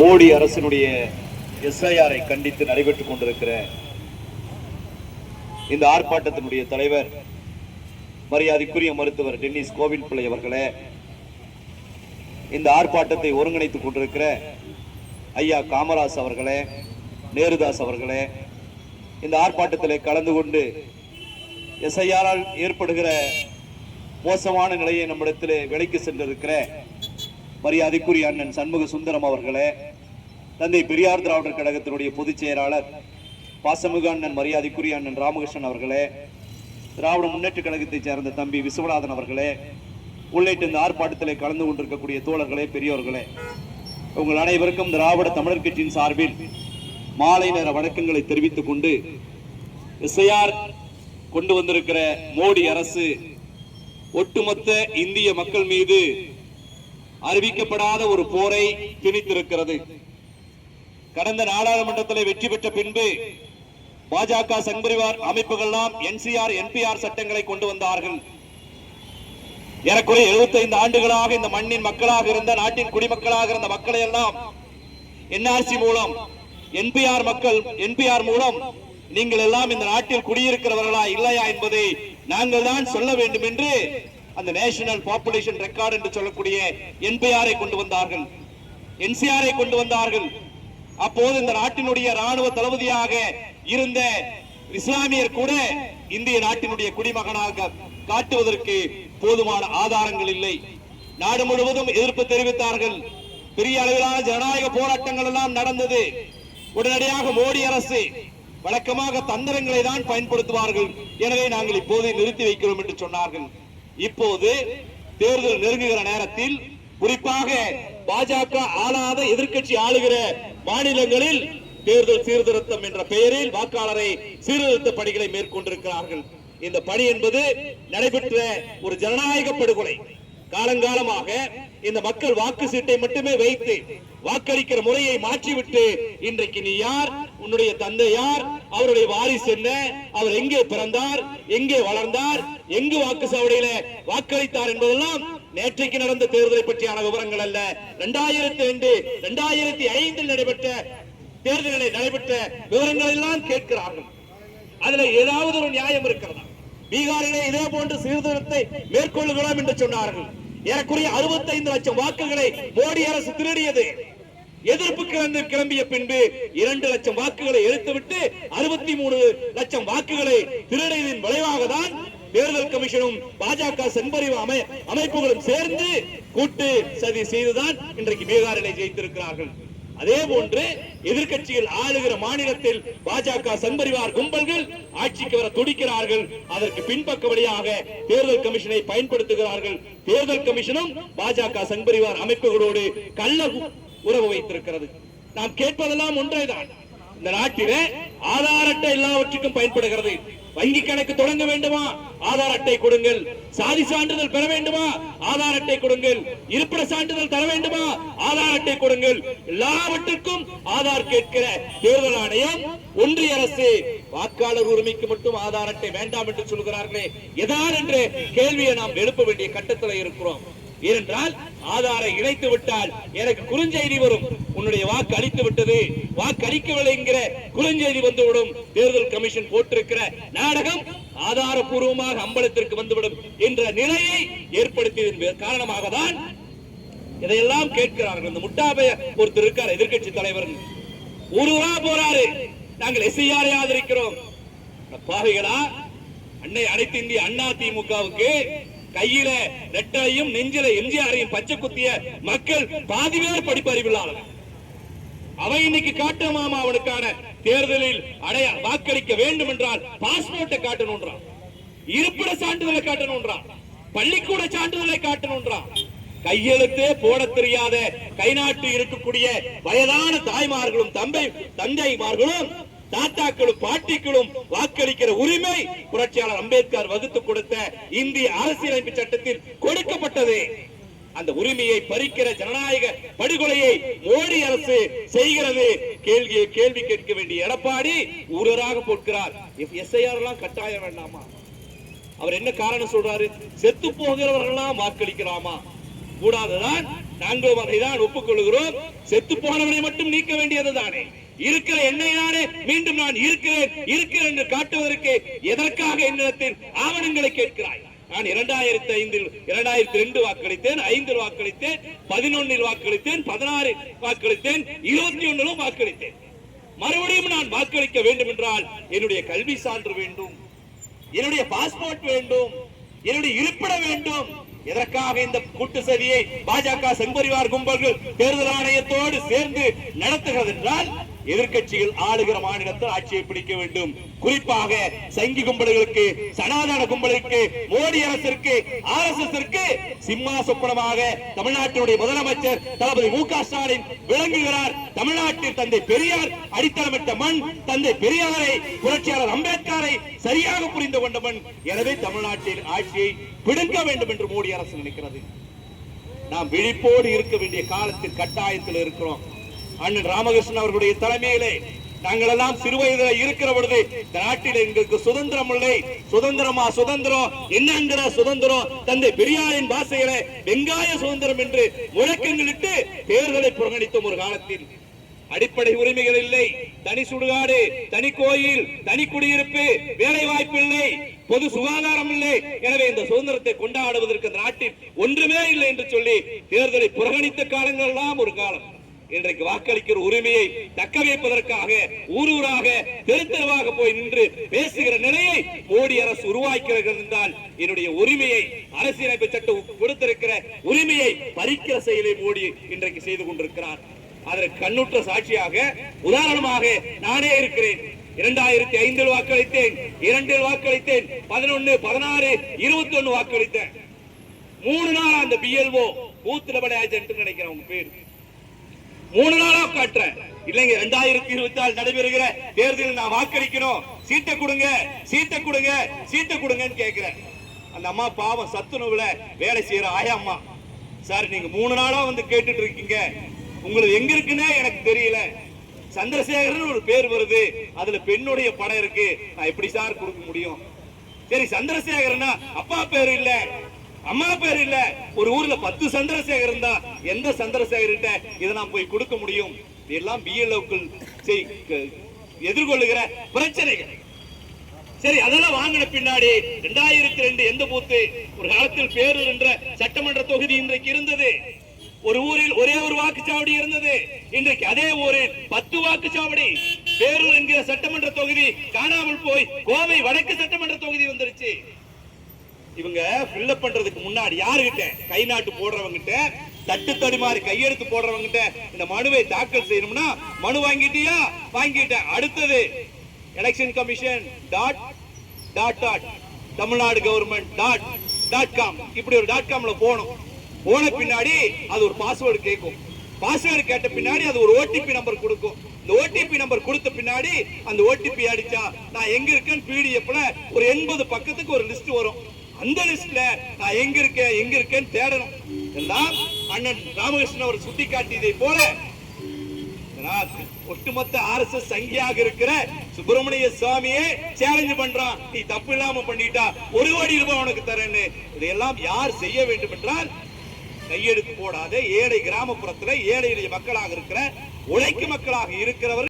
மோடி அரசினுடைய எஸ்ஐஆரை கண்டித்து நடைபெற்றுக் கொண்டிருக்கிற இந்த ஆர்ப்பாட்டத்தினுடைய தலைவர் மரியாதைக்குரிய மருத்துவர் டென்னிஸ் கோவிந்த் பிள்ளை அவர்களே இந்த ஆர்ப்பாட்டத்தை ஒருங்கிணைத்துக் கொண்டிருக்கிற ஐயா காமராஜ் அவர்களே நேருதாஸ் அவர்களே இந்த ஆர்ப்பாட்டத்தில் கலந்து கொண்டு எஸ்ஐஆரால் ஏற்படுகிற மோசமான நிலையை நம்மிடத்தில் விலைக்கு சென்றிருக்கிற மரியாதைக்குரிய அண்ணன் சண்முக சுந்தரம் அவர்களே தந்தை பெரியார் திராவிடர் கழகத்தினுடைய பொதுச் செயலாளர் பாசமிகு அண்ணன் மரியாதைக்குரிய அண்ணன் ராமகிருஷ்ணன் அவர்களே திராவிட முன்னேற்ற கழகத்தைச் சேர்ந்த தம்பி விஸ்வநாதன் அவர்களே உள்ளிட்ட இந்த ஆர்ப்பாட்டத்தில் கலந்து கொண்டிருக்கக்கூடிய தோழர்களே பெரியோர்களே உங்கள் அனைவருக்கும் திராவிட தமிழர் கட்சியின் சார்பில் மாலை நேர வணக்கங்களை தெரிவித்துக் கொண்டு எஸ்ஐஆர் கொண்டு வந்திருக்கிற மோடி அரசு ஒட்டுமொத்த இந்திய மக்கள் மீது அறிவிக்கப்படாத ஒரு போரை திணித்திருக்கிறது. கடந்த நாடாளுமன்றத்தில் வெற்றி பெற்ற பின்பு பாஜக சங்பரிவார் அமைப்புகள்லாம் என்சிஆர் என்பிஆர் சட்டங்களை கொண்டு வந்தார்கள். ஏறக்குறைய 75 ஆண்டுகளாக இந்த மண்ணின் மக்களாக இருந்த நாட்டின் குடிமக்களாக இருந்த மக்களை எல்லாம் என்ஆர்சி மூலம் என்பிஆர் மக்கள் என்பிஆர் மூலம் நீங்கள் எல்லாம் இந்த நாட்டில் குடியிருக்கிறவர்களா இல்லையா என்பதை நாங்கள் தான் சொல்ல வேண்டும் என்று அந்த நேஷனல் பாப்புலேஷன் ரெக்கார்டு என்று சொல்லக்கூடிய என்பிஆரை கொண்டு வந்தார்கள். என்சிஆரை கொண்டு வந்தார்கள். அப்போது இந்த நாட்டினுடைய ராணுவ தளபதியாக இருந்த இஸ்லாமியர் கூட இந்திய நாட்டினுடைய குடிமகனாக காட்டுவதற்கு போதுமான ஆதாரங்கள் இல்லை. நாடு முழுவதும் எதிர்ப்பு தெரிவித்தார்கள். பெரிய அளவிலான ஜனநாயக போராட்டங்கள் எல்லாம் நடந்தது. உடனடியாக மோடி அரசு வழக்கமாக தந்திரங்களை தான் பயன்படுத்துவார்கள். எனவே நாங்கள் இப்போது நிறுத்தி வைக்கிறோம் என்று சொன்னார்கள். இப்போது தேர்தல் நெருங்குகிற நேரத்தில் குறிப்பாக பாஜக ஆளாத எதிர்கட்சி ஆளுகிற மாநிலங்களில் தேர்தல் சீர்திருத்தம் என்ற பெயரில் வாக்காளரை சீர்திருத்த பணிகளை மேற்கொண்டிருக்கிறார்கள். இந்த பணி என்பது நடைபெற்ற ஒரு ஜனநாயக படுகொலை. காலங்காலமாக இந்த மக்கள் வாக்கு சீட்டை மட்டுமே வைத்து வாக்களிக்கிற முறையை மாற்றிவிட்டு இன்றைக்கு நீ யார்? உன்னுடைய தந்தை யார்? அவருடைய வாரிசு என்ன? அவர் எங்கே பிறந்தார்? எங்கே வளர்ந்தார்? எங்கு வாக்கு சாவடியில வாக்களித்தார் என்பதெல்லாம் நேற்றைக்கு நடந்த தேர்தலை பற்றியான விவரங்கள் அல்ல. இரண்டாயிரத்தி ரெண்டு இரண்டாயிரத்தி ஐந்தில் நடைபெற்ற தேர்தலில் நடைபெற்ற விவரங்கள் எல்லாம் கேட்கிறார்கள். அதுல ஏதாவது ஒரு நியாயம் இருக்கிறதா? பீகாரிலே இதே போன்று சீர்திருத்தத்தை மேற்கொள்ளுகிறோம் என்று சொன்னார்கள். ஏறக்குறைய 65 லட்சம் வாக்குகளை மோடி அரசு திருடியது. எதிர்ப்பு கிளம்பி கிளம்பிய பின்பு இரண்டு லட்சம் வாக்குகளை எடுத்துவிட்டு அறுபத்தி மூணு லட்சம் வாக்குகளை திருடியதின் விளைவாக தான் தேர்தல் கமிஷனும் பாஜக செம்பறிவு அமை அமைப்புகளும் சேர்ந்து கூட்டு சதி செய்துதான் இன்றைக்கு பீகாரிலே ஜெயித்திருக்கிறார்கள். அதே போன்று எதிர்கட்சியில் ஆளுகிற மாநிலத்தில் பாஜக சன்பரிவார் கும்பல்கள் ஆட்சிக்கு வர துடிக்கிறார்கள். அதற்கு பின்பக்க வழியாக தேர்தல் கமிஷனை பயன்படுத்துகிறார்கள். தேர்தல் கமிஷனும் பாஜக சன்பரிவார் அமைப்புகளோடு கள்ள உறவு வைத்திருக்கிறது. நாம் கேட்பதெல்லாம் ஒன்றேதான். இந்த நாட்டிலே ஆதாரட்ட எல்லாவற்றுக்கும் பயன்படுகிறது. வங்கி கணக்கு தொடங்க வேண்டுமா? ஆதார் அட்டை கொடுங்கள். சாதி சான்றிதழ் பெற வேண்டுமா? ஆதார் அட்டை கொடுங்கள். இருப்பிட சான்றிதழ் தர வேண்டுமா? ஆதார் அட்டை கொடுங்கள். எல்லாவற்றுக்கும் ஆதார் கேட்கிற தேர்தல் ஆணையம் ஒன்றிய அரசு வாக்காளர் உரிமைக்கு மட்டும் ஆதார் அட்டை வேண்டாம் என்று சொல்கிறார்களே. எதான் என்ற கேள்வியை நாம் எழுப்ப வேண்டிய கட்டத்தில் இருக்கிறோம். ஏனென்றால் ஆதாரை இணைத்து விட்டால் எனக்கு குறுஞ்செய்தி வரும். உன்னுடைய வாக்கு அளித்து விட்டது. வாக்கு அளிக்கவில்லை என்கிற குறுஞ்செய்தி வந்துவிடும். தேர்தல் கமிஷன் போட்டிருக்கிற நாடகம் ஆதாரபூர்வமாக அம்பலத்திற்கு வந்துவிடும் என்ற நிலையை ஏற்படுத்தியதன் காரணமாக தான் இதையெல்லாம் கேட்கிறார்கள். இந்த முட்டாபைய ஒருத்தர் இருக்கார் எதிர்கட்சி தலைவர் ஒருவரா போறாரு நாங்கள் எஸ்ஐஆரை ஆதரிக்கிறோம். அட பாவிகளா? அன்னை அனைத்து இந்திய அண்ணா திமுகவுக்கு கையில ரெட்டையும் நெஞ்சில எம்ஜிஆரையும் பச்சை குத்திய மக்கள் பாதி பேர் படிப்பறிவில்லாதவங்க அவன் இன்னைக்கு காட்டுமாமா அவனுக்கான தேர்தலில் அடைய வாக்களிக்க வேண்டும் என்றால் பாஸ்போர்ட்டை காட்டணும்ன்றான் இருப்பிட சான்றிதழை காட்டணும்ன்றான் பள்ளிக்கூட சான்றிதழை காட்டணும்ன்றான் கையெழுத்தே போட தெரியாத கை நாட்டு இருக்கக்கூடிய வயதான தாய்மார்களும் தம்பை தந்தைமார்களும் தாத்தாக்களும் பாட்டிகளும் வாக்களிக்கிற உரிமை புரட்சியாளர் அம்பேத்கர் வகுத்து கொடுத்த இந்திய அரசியலமைப்பு சட்டத்தில் கொடுக்கப்பட்டது. அந்த உரிமையை பறிக்கிற ஜனநாயக படுகொலையை மோடி அரசு செய்கிறது. கேள்வியை கேள்வி கேட்க வேண்டிய எடப்பாடி ஊரராக போட்கிறார். எஸ்ஐஆர் எல்லாம் கட்டாயம் வேண்டாமா? அவர் என்ன காரணம் சொல்றாரு? செத்து போகிறவர்கள்லாம் வாக்களிக்கலாமா? கூடாதுதான். நாங்களும் அதை தான் ஒப்புக்கொள்கிறோம். செத்து போனவரை மட்டும் நீக்க வேண்டியது தானே இருக்கிற என்னை நானே மீண்டும் நான் இருக்கிறேன் இருக்கிறேன் என்று காட்டுவதற்கு எதற்காக என்னிடத்தில் ஆவணங்களை கேட்கிறாய்? நான் இரண்டாயிரத்தி ஐந்தில் இரண்டாயிரத்தி ரெண்டு வாக்களித்தேன் ஐந்தில் வாக்களித்தேன் பதினொன்னில் வாக்களித்தேன் பதினாறு வாக்களித்தேன் இருபத்தி ஒன்னிலும் வாக்களித்தேன். மறுபடியும் நான் வாக்களிக்க வேண்டும் என்றால் என்னுடைய கல்வி சான்று வேண்டும் என்னுடைய பாஸ்போர்ட் வேண்டும் என்னுடைய இருப்பிட வேண்டும். எதற்காக இந்த கூட்டு சதியை பாஜக செம்பரிவார் கும்பல்கள் தேர்தல் ஆணையத்தோடு சேர்ந்து நடத்துகிறது என்றால் எதிர்கட்சிகள் ஆளுகிற மாநிலத்தில் ஆட்சியை பிடிக்க வேண்டும். குறிப்பாக சங்கி கும்பல்களுக்கு சனாதன கும்பலுக்கு மோடி அரசிற்கு ஆர் எஸ் சிம்மா சொப்பனமாக தமிழ்நாட்டினுடைய முதலமைச்சர் தளபதி மு க ஸ்டாலின் விளங்குகிறார். தமிழ்நாட்டில் தந்தை பெரியார் அடித்தளமிட்ட மண் தந்தை பெரியாரை புரட்சியாளர் அம்பேத்கரை சரியாக புரிந்து கொண்ட மண். எனவே தமிழ்நாட்டில் ஆட்சியை பிடுங்க வேண்டும் என்று மோடி அரசு நினைக்கிறது. நாம் விழிப்போடு இருக்க வேண்டிய காலத்தில் கட்டாயத்தில் இருக்கிறோம். அண்ணன் ராமகிருஷ்ணன் அவர்களுடைய தலைமையிலே நாங்கள் எல்லாம் சிறு வயதில் இருக்கிற பொழுது இந்த நாட்டில் எங்களுக்கு சுதந்திரம் இல்லை சுதந்திரமா சுதந்திரம்? என்னங்கிற சுதந்திரம்? தந்தை பெரியாரின் பாசையில வெங்காய சுதந்திரம் என்று முழக்கங்களிட்டு பேர்களை புறக்கணித்தோம் ஒரு காலத்தில். அடிப்படை உரிமைகள் இல்லை. தனி சுடுகாடு தனி கோயில் தனி குடியிருப்பு வேலை வாய்ப்பு இல்லை. பொது சுகாதாரம் இல்லை. எனவே இந்த சுதந்திரத்தை கொண்டாடுவதற்கு இந்த நாட்டில் ஒன்றுமே இல்லை என்று சொல்லி தேர்தலை புறக்கணித்த காலங்கள் எல்லாம் ஒரு காலம். இன்றைக்கு வாக்களிக்கிற உரிமையை தக்க வைப்பதற்காக ஊர் ஊராக தெரு போய் நின்று பேசுகிற நிலையை மோடி அரசு உருவாக்கிறது என்றால் என்னுடைய உரிமையை அரசியலமைப்பு சட்டம் கொடுத்திருக்கிற உரிமையை பறிக்கிற செயலை மோடி இன்றைக்கு செய்து கொண்டிருக்கிறார். அதற்கு கண்ணுற்ற சாட்சியாக உதாரணமாக நானே இருக்கிறேன். இரண்டாயிரத்தி ஐந்தில் வாக்களித்தேன் இரண்டில் வாக்களித்தேன் பதினொன்னு பதினாறு இருபத்தி ஒன்னு வாக்களித்தேன். மூணு நாள் அந்த பிஎல்ஓ பூத் லெவல் ஏஜென்ட் நினைக்கிறேன் உங்க பேர். மூணு நாளா காட்டுறேன். இல்லைங்க ரெண்டாயிரத்தி இருபத்தி நாலு நடைபெறுகிற தேர்தலில் நான் வாக்களிக்கணும். சீட்டை கொடுங்க சீட்டை கொடுங்க சீட்டை கொடுங்கன்னு கேட்கிறேன். அந்த அம்மா பாவம் சத்துணவுல வேலை செய்யற ஆயா அம்மா. சார் நீங்க மூணு நாளா வந்து கேட்டுட்டு இருக்கீங்க. உங்களுக்கு எங்க இருக்குன்னே எனக்கு தெரியல. சந்திரசேகரன் ஒரு பேர் வருது. அதுல பெண்ணுடைய படம் இருக்கு. நான் எப்படி சார் கொடுக்க முடியும்? சரி சந்திரசேகரனா அப்பா பேர் இல்லை. அம்மா பேர் இல்ல. ஒரு ஊர்ல பத்து சந்திரசேகர் இருந்தா எந்த சந்திரசேகர்கிட்ட இதை நான் போய் கொடுக்க முடியும்? இதெல்லாம் பிஎல்ஓக்கள் எதிர்கொள்ளுகிற பிரச்சனைகள். சரி அதெல்லாம் வாங்கின பின்னாடி ரெண்டாயிரத்தி ரெண்டு எந்த பூத்து? ஒரு காலத்தில் பேரூர் என்ற சட்டமன்ற தொகுதி இன்றைக்கு இருந்தது. ஒரு ஊரில் ஒரே ஒரு வாக்குச்சாவடி இருந்தது. இன்றைக்கு அதே ஊரில் பத்து வாக்குச்சாவடி. பேரூர் என்கிற சட்டமன்ற தொகுதி காணாமல் போய் கோவை வடக்கு சட்டமன்ற இவங்க ஃபில்லப் பண்றதுக்கு முன்னாடி யாருகிட்ட? கை நாட்டு போடுறவங்கிட்ட தட்டு தடுமாறி கையெழுத்து போடுறவங்கிட்ட இந்த மனுவை தாக்கல் செய்யணும்னா மனு வாங்கிட்டியா? வாங்கிட்டேன். அடுத்தது election commission dot dot dot Tamil Nadu government dot dot com இப்படி ஒரு டாட் காம்ல போகணும். போன பின்னாடி அது ஒரு பாஸ்வேர்டு கேட்கும். பாஸ்வேர்டு கேட்ட பின்னாடி அது ஒரு ஓடிபி நம்பர் கொடுக்கும். இந்த ஓடிபி நம்பர் கொடுத்த பின்னாடி அந்த ஓடிபி அடிச்சா நான் எங்க இருக்கேன்னு பிடிஎஃப்ல ஒரு எண்பது பக்கத்துக்கு ஒரு லிஸ்ட் வரும். அந்த லிஸ்ட்ல நான் எங்க இருக்கேன் எங்க இருக்கேன்னு தேடணும். எல்லாம் அண்ணன் ராமகிருஷ்ணன் அவர் சுட்டி காட்டியதை போல ஒட்டுமொத்த ஆர் எஸ் எஸ் சங்கியாக இருக்கிற சுப்பிரமணிய சுவாமியே சேலஞ்சு பண்றான். நீ தப்பு இல்லாம பண்ணிட்டா ஒரு கோடி ரூபாய் உனக்கு தரேன்னு. இதையெல்லாம் யார் செய்ய வேண்டும் என்றால் கையெழுத்து போடாத. ஏழை கிராமப்புறத்துல ஏழை மக்களாக இருக்கிற உழைக்கு மக்களாக இருக்கிறவர்